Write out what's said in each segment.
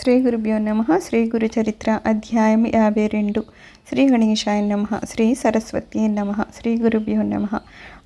శ్రీ గురుభ్యో నమ. శ్రీ గురు చరిత్ర అధ్యాయం యాభై రెండు. శ్రీ గణేశాయ నమ. శ్రీ సరస్వతి నమ. శ్రీ గురుభ్యో నమ.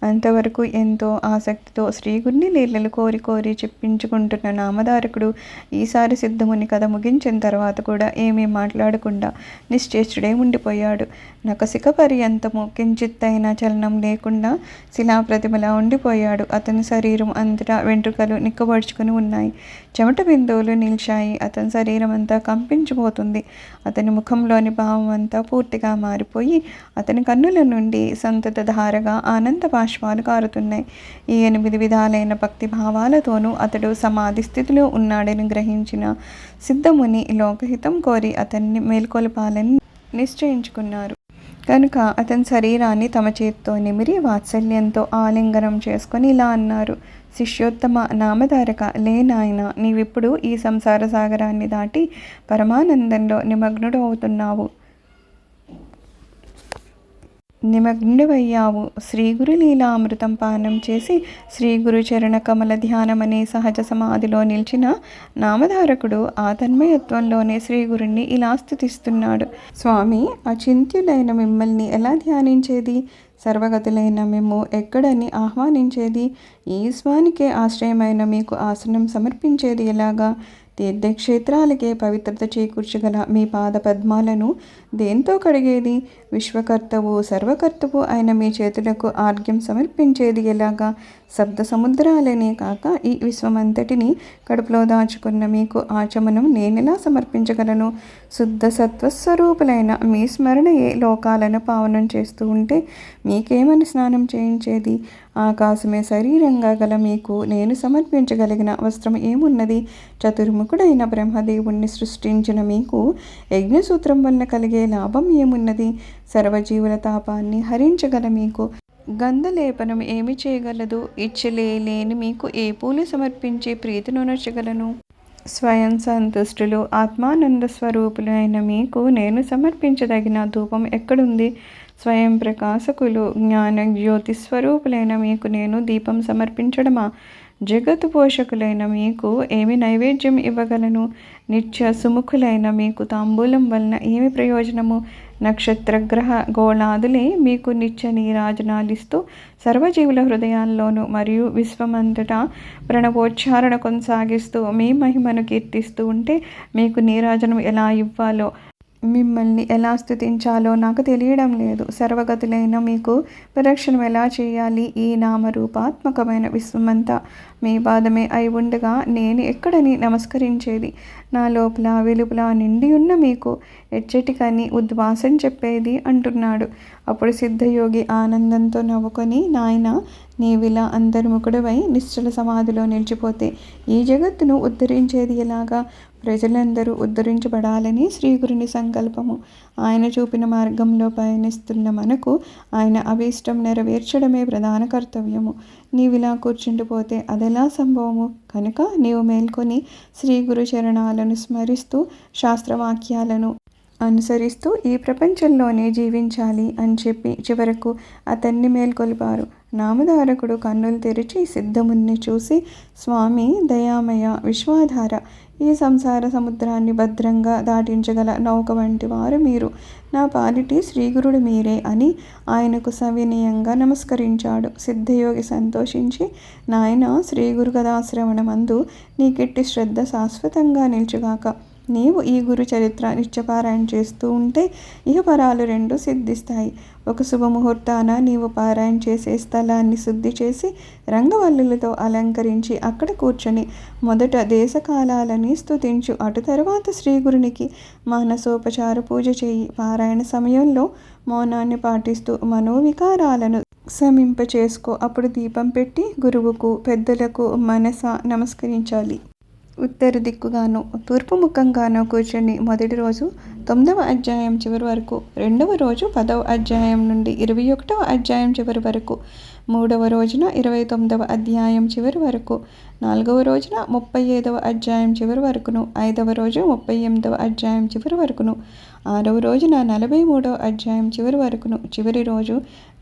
అంతవరకు ఎంతో ఆసక్తితో శ్రీగురిని లీలలు కోరి కోరి చెప్పించుకుంటున్న నామధారకుడు ఈసారి సిద్ధముని కథ ముగించిన తర్వాత కూడా ఏమీ మాట్లాడకుండా నిశ్చేష్టుడే ఉండిపోయాడు. నకసిక పర్యంతము కించిత్తైన చలనం లేకుండా శిలాప్రతిమలా ఉండిపోయాడు. అతని శరీరం అంతటా వెంట్రుకలు నిక్కబడుచుకుని ఉన్నాయి. చెమట బిందువులు నిలిచాయి. అతని శరీరం అంతా కంపించిపోతుంది. అతని ముఖంలోని భావం అంతా పూర్తిగా మారిపోయి అతని కన్నుల నుండి సంతత ధారగా ఆనంద బాష్పాలు కారుతున్నాయి. ఈ ఎనిమిది విధాలైన భక్తి భావాలతోనూ అతడు సమాధి స్థితిలో ఉన్నాడని గ్రహించిన సిద్ధముని లోకహితం కోరి అతన్ని మేల్కొల్పాలని నిశ్చయించుకున్నారు. కనుక అతని శరీరాన్ని తమ చేతితో నిమిరి వాత్సల్యంతో ఆలింగనం చేసుకొని ఇలా అన్నారు శిష్యోత్తమ నామధారక లేనాయన నీవిప్పుడు ఈ సంసార సాగరాన్ని దాటి పరమానందంలో నిమగ్నుడు అవుతున్నావు నిమగ్నుడవయ్యావు శ్రీ గురు లీలామృతం పానం చేసి శ్రీ గురు చరణ కమల ధ్యానం అనే సహజ సమాధిలో నిలిచిన నామధారకుడు ఆ తన్మయత్వంలోనే శ్రీ గురుణ్ణి ఇలా స్థుతిస్తున్నాడు. స్వామి అచింత్యులైన మిమ్మల్ని ఎలా ధ్యానించేది? సర్వగతులైన మేము ఎక్కడని ఆహ్వానించేది? ఈశ్వానికే ఆశ్రయమైన మీకు ఆసనం సమర్పించేది ఎలాగా? తీర్థక్షేత్రాలకే పవిత్రత చేకూర్చగల మీ పాద పద్మాలను దేంతో కడిగేది? విశ్వకర్తవు సర్వకర్తవు అయిన మీ చేతులకు ఆర్ఘ్యం సమర్పించేది ఎలాగా? శబ్ద సముద్రాలనే కాక ఈ విశ్వమంతటిని కడుపులో దాచుకున్న మీకు ఆచమనం నేనెలా సమర్పించగలను? శుద్ధ సత్వస్వరూపులైన మీ స్మరణయే లోకాలను పావనం చేస్తూ ఉంటే మీకేమని స్నానం చేయించేది? ఆకాశమే శరీరంగా గల మీకు నేను సమర్పించగలిగిన వస్త్రం ఏమున్నది? చతుర్ముఖుడైన బ్రహ్మదేవుణ్ణి సృష్టించిన మీకు యజ్ఞసూత్రం వలన కలిగే లాభం ఏమున్నది? సర్వజీవుల తాపాన్ని హరించగల మీకు గంధలేపనం ఏమి చేయగలదు? ఇచ్చలే లేని మీకు ఏ పూలు సమర్పించి ప్రీతినొనర్చగలను స్వయం సంతుష్టులు ఆత్మానంద స్వరూపులైన మీకు నేను సమర్పించదగిన ధూపం ఎక్కడుంది? స్వయం ప్రకాశకులు జ్ఞాన జ్యోతి స్వరూపులైన మీకు నేను దీపం సమర్పించడమా? జగత్తు పోషకులైన మీకు ఏమి నైవేద్యం ఇవ్వగలను? నిత్య సుముఖులైన మీకు తాంబూలం వలన ఏమి ప్రయోజనము? నక్షత్ర గ్రహ గోళాదులే మీకు నిత్య నీరాజనాలిస్తూ సర్వజీవుల హృదయాల్లోనూ మరియు విశ్వమంతటా ప్రణవోచ్చారణ కొనసాగిస్తూ మీ మహిమను కీర్తిస్తూ ఉంటే మీకు నీరాజనం ఎలా ఇవ్వాలో మిమ్మల్ని ఎలా స్థుతించాలో నాకు తెలియడం లేదు. సర్వగతులైన మీకు ప్రదక్షిణం ఎలా చేయాలి? ఈ నామరూపాత్మకమైన విశ్వమంతా మీ పాదమే అయి ఉండగా నేను ఎక్కడని నమస్కరించేది. నా లోపల వెలుపల నిండి ఉన్న మీకు ఎచ్చటికని ఉద్వాసం చెప్పేది అంటున్నాడు. అప్పుడు సిద్ధయోగి ఆనందంతో నవ్వుకొని నాయన నీవిలా అంతర్ముఖుడవై నిశ్చల సమాధిలో నిలిచిపోతే ఈ జగత్తును ఉద్ధరించేది ఎలాగా? ప్రజలందరూ ఉద్ధరించబడాలని శ్రీగురుని సంకల్పము. ఆయన చూపిన మార్గంలో పయనిస్తున్న మనకు ఆయన అభీష్టం నెరవేర్చడమే ప్రధాన కర్తవ్యము. నీవిలా కూర్చుండిపోతే అదే ఎలా సంభవము కనుక నీవు మేల్కొని శ్రీ గురు చరణాలను స్మరిస్తూ శాస్త్రవాక్యాలను అనుసరిస్తూ ఈ ప్రపంచంలోనే జీవించాలి అని చెప్పి చివరకు అతన్ని మేల్కొల్పారు. నామధారకుడు కన్నులు తెరిచి సిద్ధముని చూసి స్వామి దయామయ విశ్వాధార ఈ సంసార సముద్రాన్ని భద్రంగా దాటించగల నౌక వంటి వారు మీరు. నా పాలిటి శ్రీగురుడు మీరే అని ఆయనకు సవినయంగా నమస్కరించాడు. సిద్ధయోగి సంతోషించి నాయన శ్రీగురు కథాశ్రవణమందు నీకెట్టి శ్రద్ధ శాశ్వతంగా నిల్చుగాక నీవు ఈ గురు చరిత్ర నిత్యపారాయణ చేస్తూ ఉంటే ఇహపరాలు రెండు సిద్ధిస్తాయి. ఒక శుభముహూర్తాన నీవు పారాయణ చేసే స్థలాన్ని శుద్ధి చేసి రంగవల్లులతో అలంకరించి అక్కడ కూర్చొని మొదట దేశకాలాలని స్తుతించు. అటు తరువాత శ్రీగురునికి మానసోపచార పూజ చేయి. పారాయణ సమయంలో మౌనాన్ని పాటిస్తూ మనోవికారాలను శమింపచేసుకో అప్పుడు దీపం పెట్టి గురువుకు పెద్దలకు మనస నమస్కరించాలి. ఉత్తర దిక్కుగాను తూర్పు ముఖంగాను కూర్చొని మొదటి రోజు తొమ్మిదవ అధ్యాయం చివరి వరకు రెండవ రోజు పదవ అధ్యాయం నుండి ఇరవై ఒకటవ అధ్యాయం చివరి వరకు మూడవ రోజున ఇరవై తొమ్మిదవ అధ్యాయం చివరి వరకు నాలుగవ రోజున ముప్పై ఐదవ అధ్యాయం చివరి వరకును ఐదవ రోజు ముప్పై ఎనిమిదవ అధ్యాయం చివరి వరకును ఆరవ రోజున నలభై మూడవ అధ్యాయం చివరి వరకును చివరి రోజు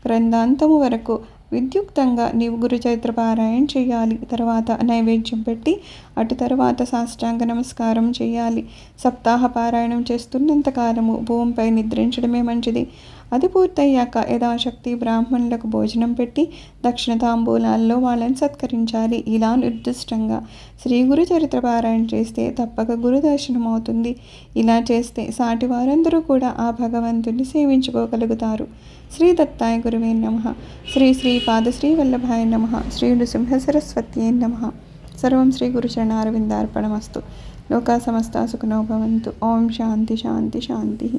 గ్రంథాంతము వరకు విద్యుక్తంగా నీవు గురుచరిత్ర పారాయణ చేయాలి. తర్వాత నైవేద్యం పెట్టి అటు తర్వాత సాష్టాంగ నమస్కారం చేయాలి. సప్తాహ పారాయణం చేస్తున్నంత కాలము భూమిపై నిద్రించడమే మంచిది. అది పూర్తయ్యాక యథాశక్తి బ్రాహ్మణులకు భోజనం పెట్టి దక్షిణ తాంబూలాల్లో వాళ్ళని సత్కరించాలి. ఇలా నిర్దిష్టంగా శ్రీ గురు చరిత్ర పారాయణ చేస్తే తప్పక గురుదర్శనం అవుతుంది. ఇలా చేస్తే సాటి వారందరూ కూడా ఆ భగవంతుని సేవించుకోగలుగుతారు. శ్రీ దత్తాయ గురువే నమ. శ్రీ శ్రీ పాదశ్రీ వల్లభాయ నమ శ్రీ నృసింహసరస్వత్యై నమ సర్వం శ్రీ గురుచరణారవిందార్పణమస్తు లోకా సమస్త సుఖనోభవంతు ఓం శాంతి శాంతి శాంతి